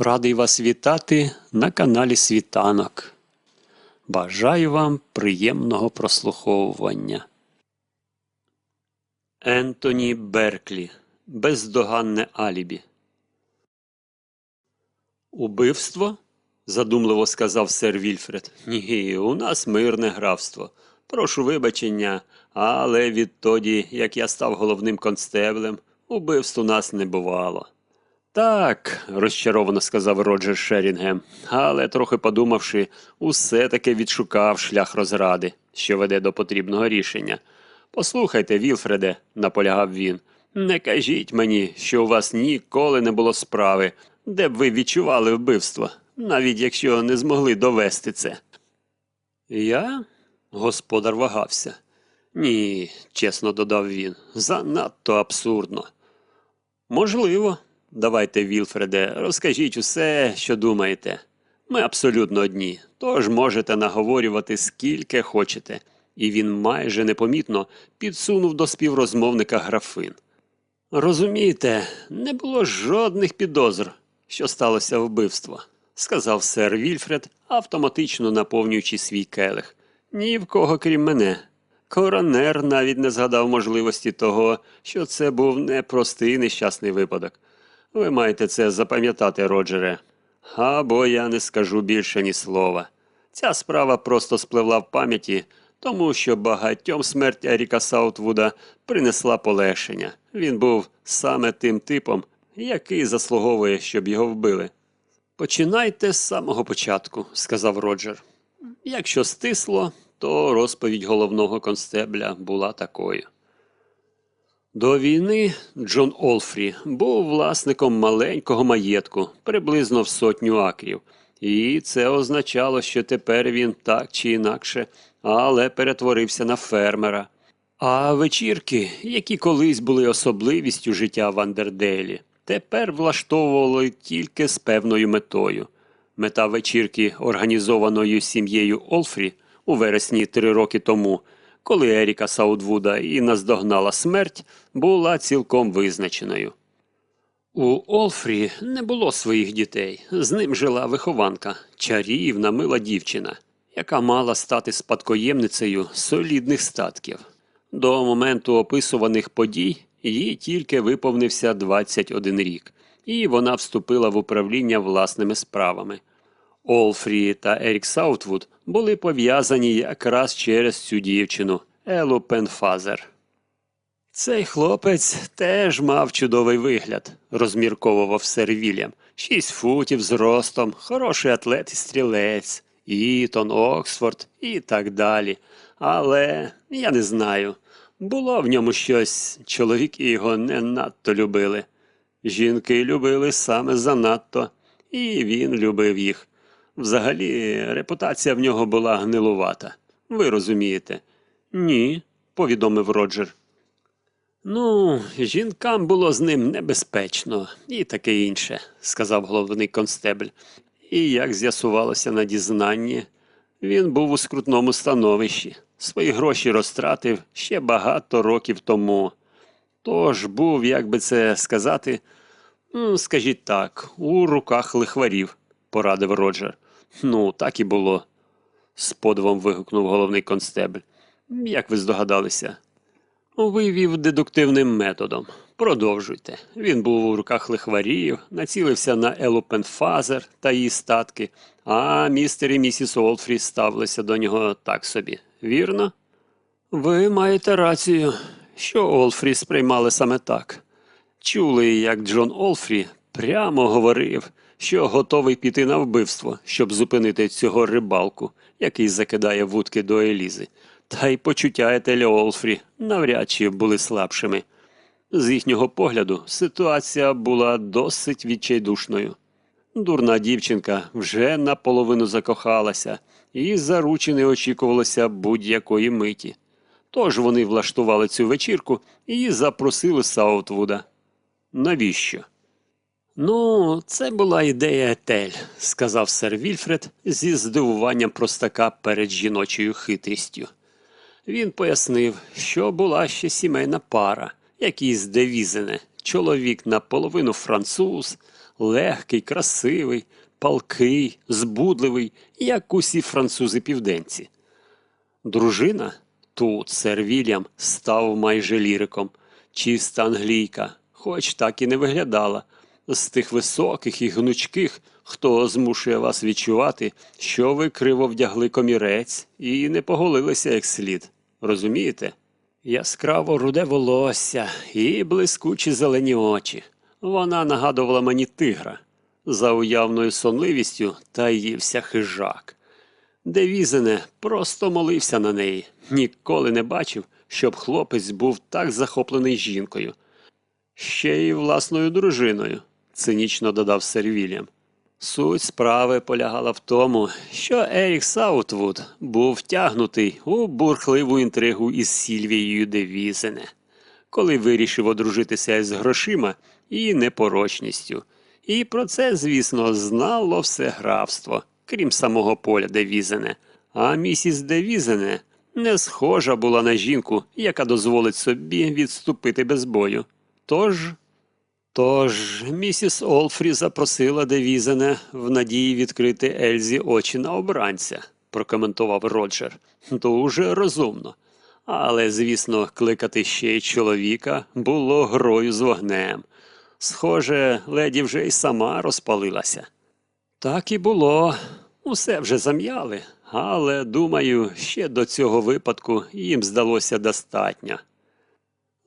Радий вас вітати на каналі Світанок. Бажаю вам приємного прослуховування. Ентоні Берклі. Бездоганне алібі. Убивство? задумливо сказав сер Вільфред. Ні, у нас мирне графство. Прошу вибачення, але відтоді, як я став головним констеблем, убивств у нас не бувало. Так, розчаровано сказав Роджер Шерінгем, але трохи подумавши, усе таки відшукав шлях розради, що веде до потрібного рішення. Послухайте, Вілфреде, наполягав він, не кажіть мені, що у вас ніколи не було справи, де б ви відчували вбивство, навіть якщо не змогли довести це. Я? Господар вагався. Ні, чесно додав він, занадто абсурдно. Можливо. Давайте, Вілфреде, розкажіть усе, що думаєте. Ми абсолютно одні, тож можете наговорювати скільки хочете, і він майже непомітно підсунув до співрозмовника графин. Розумієте, не було жодних підозр, що сталося вбивство, сказав сер Вільфред, автоматично наповнюючи свій келих. Ні в кого крім мене. Коронер навіть не згадав можливості того, що це був непростий нещасний випадок. Ви маєте це запам'ятати, Роджере. Або я не скажу більше ні слова. Ця справа просто спливла в пам'яті, тому що багатьом смерть Еріка Саутвуда принесла полегшення. Він був саме тим типом, який заслуговує, щоб його вбили. Починайте з самого початку, сказав Роджер. Якщо стисло, то розповідь головного констебля була такою. До війни Джон Олфрі був власником маленького маєтку, приблизно в сотню акрів, і це означало, що тепер він так чи інакше, але перетворився на фермера. А вечірки, які колись були особливістю життя в Андерделі, тепер влаштовували тільки з певною метою. Мета вечірки, організованої сім'єю Олфрі у вересні три роки тому, коли Еріка Саудвуда і наздогнала смерть, була цілком визначеною. У Олфрі не було своїх дітей. З ним жила вихованка, чарівна мила дівчина, яка мала стати спадкоємницею солідних статків. До моменту описуваних подій їй тільки виповнився 21 рік, і вона вступила в управління власними справами. Олфрі та Ерік Саутвуд були пов'язані якраз через цю дівчину Елу Пенфазер. Цей хлопець теж мав чудовий вигляд, розмірковував сер Вільям. Шість футів зростом, хороший атлет і стрілець, Ітон, Оксфорд і так далі. Але я не знаю. Було в ньому щось, чоловіки його не надто любили. Жінки любили саме занадто, і він любив їх. Взагалі, репутація в нього була гнилувата. Ви розумієте? Ні, повідомив Роджер. Ну, жінкам було з ним небезпечно і таке інше, сказав головний констебль. І як з'ясувалося на дізнанні, він був у скрутному становищі, свої гроші розтратив ще багато років тому. Тож був, як би це сказати, скажіть так, у руках лихварів, порадив Роджер. Ну, так і було, з подивом вигукнув головний констебль. Як ви здогадалися? Вивів дедуктивним методом. Продовжуйте. Він був у руках лихварів, націлився на Елу Пенфазер та її статки, а містер і місіс Олфрі ставилися до нього так собі. Вірно? Ви маєте рацію, що Олфрі сприймали саме так. Чули, як Джон Олфрі прямо говорив, що готовий піти на вбивство, щоб зупинити цього рибалку, який закидає вудки до Елізи. Та й почуття Етеля Олфрі навряд чи були слабшими. З їхнього погляду ситуація була досить відчайдушною. Дурна дівчинка вже наполовину закохалася, і заручини очікувалося будь-якої миті. Тож вони влаштували цю вечірку і запросили Саутвуда. Навіщо? Ну, це була ідея Етель, сказав сер Вільфред зі здивуванням простака перед жіночою хитрістю. Він пояснив, що була ще сімейна пара, якісь девізене, чоловік наполовину француз, легкий, красивий, палкий, збудливий, як усі французи південці. Дружина тут сер Вільям став майже ліриком, чиста англійка, хоч так і не виглядала, з тих високих і гнучких, хто змушує вас відчувати, що ви криво вдягли комірець і не поголилися як слід. Розумієте? Яскраво руде волосся і блискучі зелені очі. Вона нагадувала мені тигра. За уявною сонливістю таївся хижак. Девізене просто молився на неї. Ніколи не бачив, щоб хлопець був так захоплений жінкою. Ще й власною дружиною, цинічно додав сер Вільям. Суть справи полягала в тому, що Ерік Саутвуд був втягнутий у бурхливу інтригу із Сільвією Девізене, коли вирішив одружитися з грошима і непорочністю. І про це, звісно, знало все графство, крім самого поля Девізене. А місіс Девізене не схожа була на жінку, яка дозволить собі відступити без бою. Тож Тож місіс Олфрі запросила Девізене в надії відкрити Ельзі очі на обранця, прокоментував Роджер. Дуже розумно. Але, звісно, кликати ще й чоловіка було грою з вогнем. Схоже, леді вже й сама розпалилася. Так і було. Усе вже зам'яли, але, думаю, ще до цього випадку їм здалося достатньо.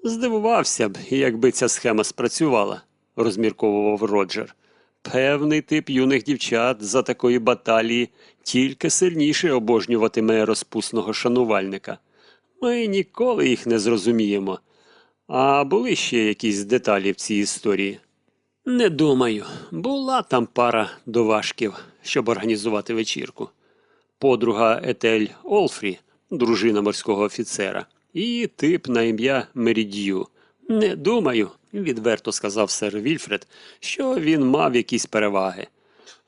Здивувався б, якби ця схема спрацювала, розмірковував Роджер. Певний тип юних дівчат за такої баталії тільки сильніше обожнюватиме розпусного шанувальника. Ми ніколи їх не зрозуміємо. А були ще якісь деталі в цій історії? Не думаю. Була там пара доважків, щоб організувати вечірку. Подруга Етель Олфрі, дружина морського офіцера, і тип на ім'я Мерідью. Не думаю, відверто сказав сер Вільфред, що він мав якісь переваги.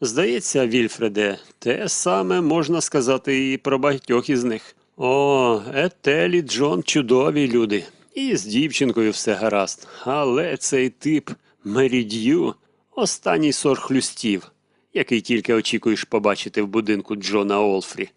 Здається, Вільфреде, те саме можна сказати і про багатьох із них. О, Етель і Джон чудові люди. І з дівчинкою все гаразд. Але цей тип Мерідью останній сор хлюстів, який тільки очікуєш побачити в будинку Джона Олфрі.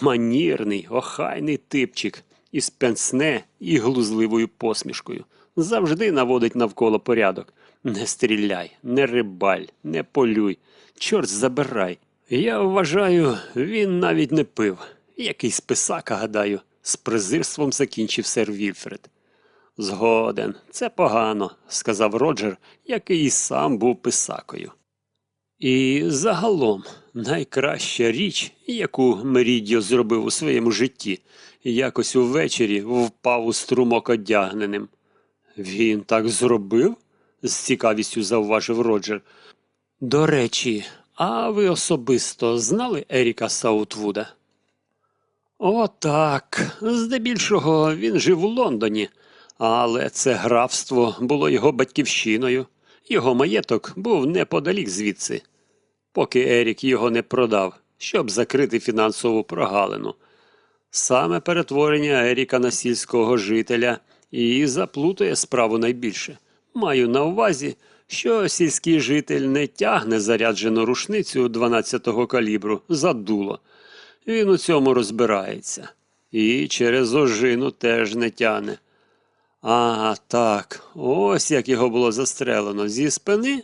Манірний, охайний типчик із пенсне і глузливою посмішкою. Завжди наводить навколо порядок. Не стріляй, не рибаль, не полюй, чорт забирай. Я вважаю, він навіть не пив. Якийсь писака, гадаю, з презирством закінчив сер Вільфред. Згоден, це погано, сказав Роджер, який і сам був писакою. І загалом найкраща річ, яку Мерідіо зробив у своєму житті, якось увечері впав у струмок одягненим. Він так зробив? з цікавістю завважив Роджер. До речі, а ви особисто знали Еріка Саутвуда? О, так. Здебільшого він жив у Лондоні, але це графство було його батьківщиною. Його маєток був неподалік звідси, поки Ерік його не продав, щоб закрити фінансову прогалину. Саме перетворення Еріка на сільського жителя і заплутує справу найбільше. Маю на увазі, що сільський житель не тягне заряджену рушницю 12-го калібру за дуло. Він у цьому розбирається. І через ожину теж не тяне. А, так, ось як його було застрелено. Зі спини?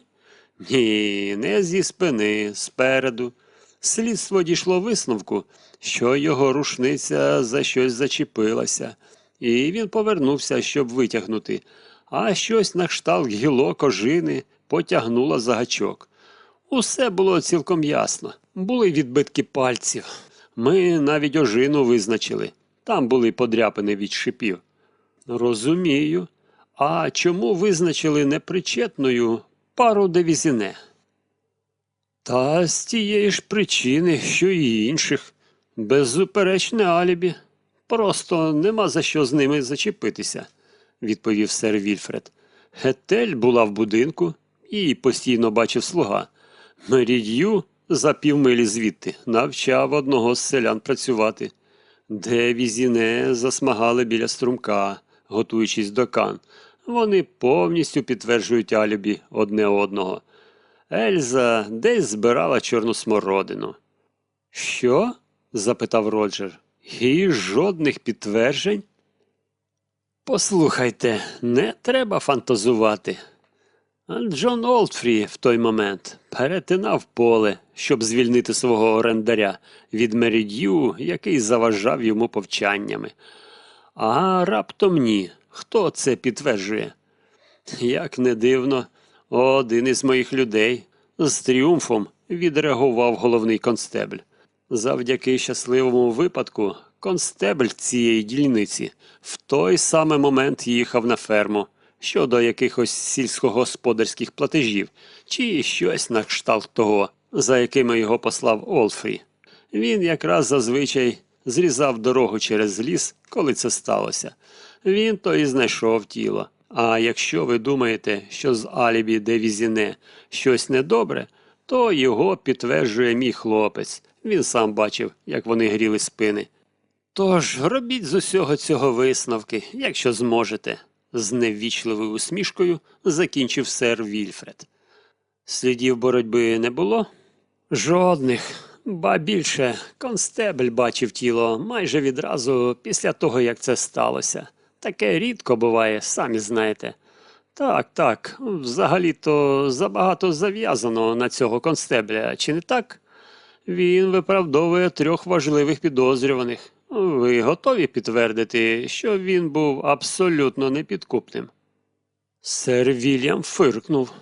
Ні, не зі спини, спереду. Слідство дійшло висновку, що його рушниця за щось зачепилася, і він повернувся, щоб витягнути, а щось на кшталт гілок ожини потягнуло за гачок. Усе було цілком ясно. Були відбитки пальців. Ми навіть ожину визначили. Там були подряпини від шипів. Розумію. А чому визначили непричетною пару девізіне? Та з тієї ж причини, що й інших. Беззуперечне алібі. Просто нема за що з ними зачепитися, відповів сер Вільфред. Гетель була в будинку і постійно бачив слуга. Мерід'ю за півмилі звідти навчав одного з селян працювати. Де візіне засмагали біля струмка, готуючись до кан. Вони повністю підтверджують алібі одне одного. Ельза десь збирала чорну смородину. Що? запитав Роджер. І жодних підтверджень? Послухайте, не треба фантазувати. Джон Олдфрі в той момент перетинав поле, щоб звільнити свого орендаря від меридю, який заважав йому повчаннями. А раптом ні. Хто це підтверджує? Як не дивно, один із моїх людей з тріумфом відреагував головний констебль. Завдяки щасливому випадку констебль цієї дільниці в той самий момент їхав на ферму щодо якихось сільськогосподарських платежів чи щось на кшталт того, за якими його послав Олфрі. Він якраз зазвичай зрізав дорогу через ліс, коли це сталося. Він то і знайшов тіло. А якщо ви думаєте, що з Алібі де Візіне щось недобре, то його підтверджує мій хлопець. Він сам бачив, як вони гріли спини. Тож робіть з усього цього висновки, якщо зможете, з неввічливою усмішкою закінчив сер Вільфред. Слідів боротьби не було? Жодних. Ба більше, констебль бачив тіло майже відразу після того, як це сталося. Таке рідко буває, самі знаєте. Так, так, взагалі-то забагато зав'язано на цього констебля, чи не так? Він виправдовує трьох важливих підозрюваних. Ви готові підтвердити, що він був абсолютно непідкупним? Сер Вільям фиркнув.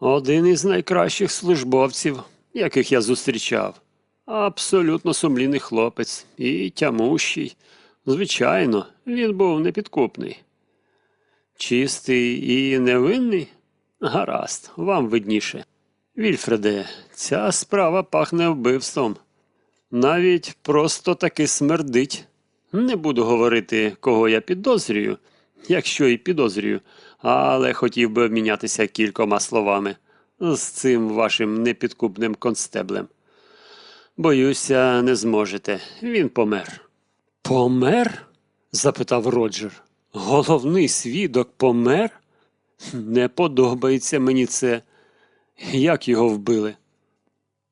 Один із найкращих службовців, яких я зустрічав. Абсолютно сумлінний хлопець і тямущий. Звичайно, він був непідкупний. Чистий і невинний? Гаразд, вам видніше. Вільфреде, ця справа пахне вбивством. Навіть просто таки смердить. Не буду говорити, кого я підозрюю, якщо і підозрюю, але хотів би обмінятися кількома словами з цим вашим непідкупним констеблем. Боюся, не зможете. Він помер. Помер? запитав Роджер. Головний свідок помер? Не подобається мені це. Як його вбили?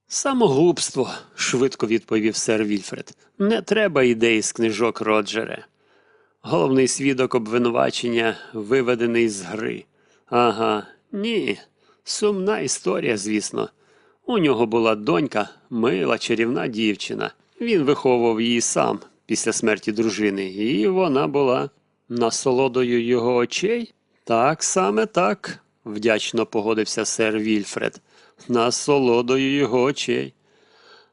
Самогубство, швидко відповів сер Вільфред. Не треба ідей з книжок Роджере. Головний свідок обвинувачення виведений з гри. Ага, ні. Сумна історія, звісно. У нього була донька, мила чарівна дівчина. Він виховував її сам після смерті дружини, і вона була насолодою його очей. Так саме так, вдячно погодився сер Вільфред, насолодою його очей.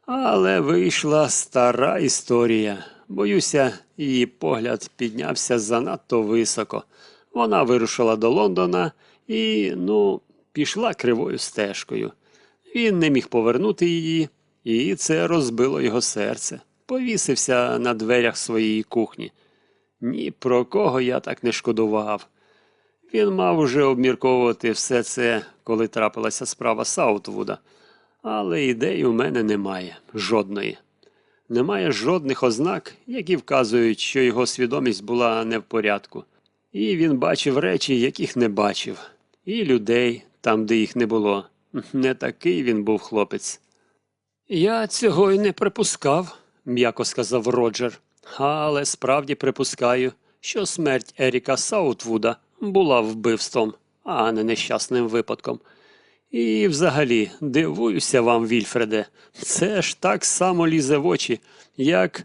Але вийшла стара історія. Боюся, її погляд піднявся занадто високо. Вона вирушила до Лондона і, ну, пішла кривою стежкою. Він не міг повернути її, і це розбило його серце. Повісився на дверях своєї кухні. Ні про кого я так не шкодував. Він мав уже обмірковувати все це, коли трапилася справа Саутвуда. Але ідеї у мене немає жодної. Немає жодних ознак, які вказують, що його свідомість була не в порядку. І він бачив речі, яких не бачив, і людей там, де їх не було. Не такий він був хлопець. Я цього й не припускав, м'яко сказав Роджер, але справді припускаю, що смерть Еріка Саутвуда була вбивством, а не нещасним випадком. І взагалі дивуюся вам, Вільфреде, це ж так само лізе в очі, як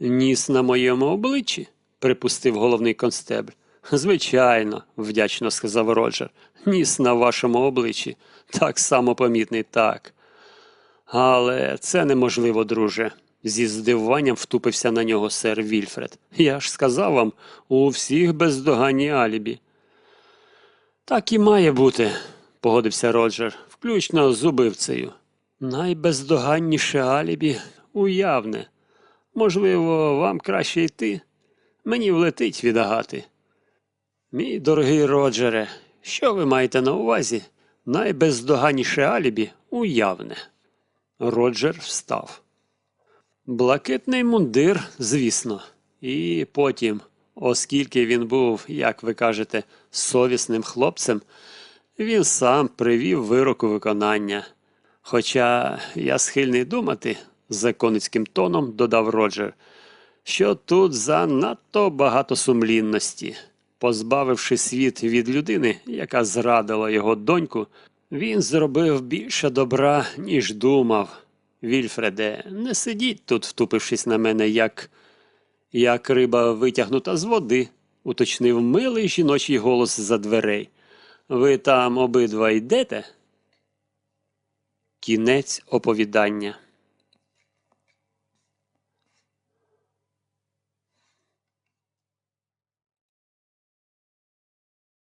ніс на моєму обличчі, припустив головний констебль. Звичайно, вдячно сказав Роджер. Ніс на вашому обличчі. Так само помітний, так. Але це неможливо, друже. Зі здивуванням втупився на нього сер Вільфред. Я ж сказав вам, у всіх бездоганні алібі. Так і має бути, погодився Роджер, включно з убивцею. Найбездоганніше алібі уявне. Можливо, вам краще йти? Мені влетить від агати. Мій дорогий Роджере, що ви маєте на увазі? Найбездоганніше алібі уявне. Роджер встав. Блакитний мундир, звісно, і потім Оскільки він був, як ви кажете, совісним хлопцем, він сам привів вирок у виконання. Хоча я схильний думати, законницьким тоном додав Роджер, що тут занадто багато сумлінності. Позбавивши світ від людини, яка зрадила його доньку, він зробив більше добра, ніж думав. Вільфреде, не сидіть тут, втупившись на мене, як. як риба витягнута з води, уточнив милий жіночий голос за дверей. Ви там обидва йдете? Кінець оповідання.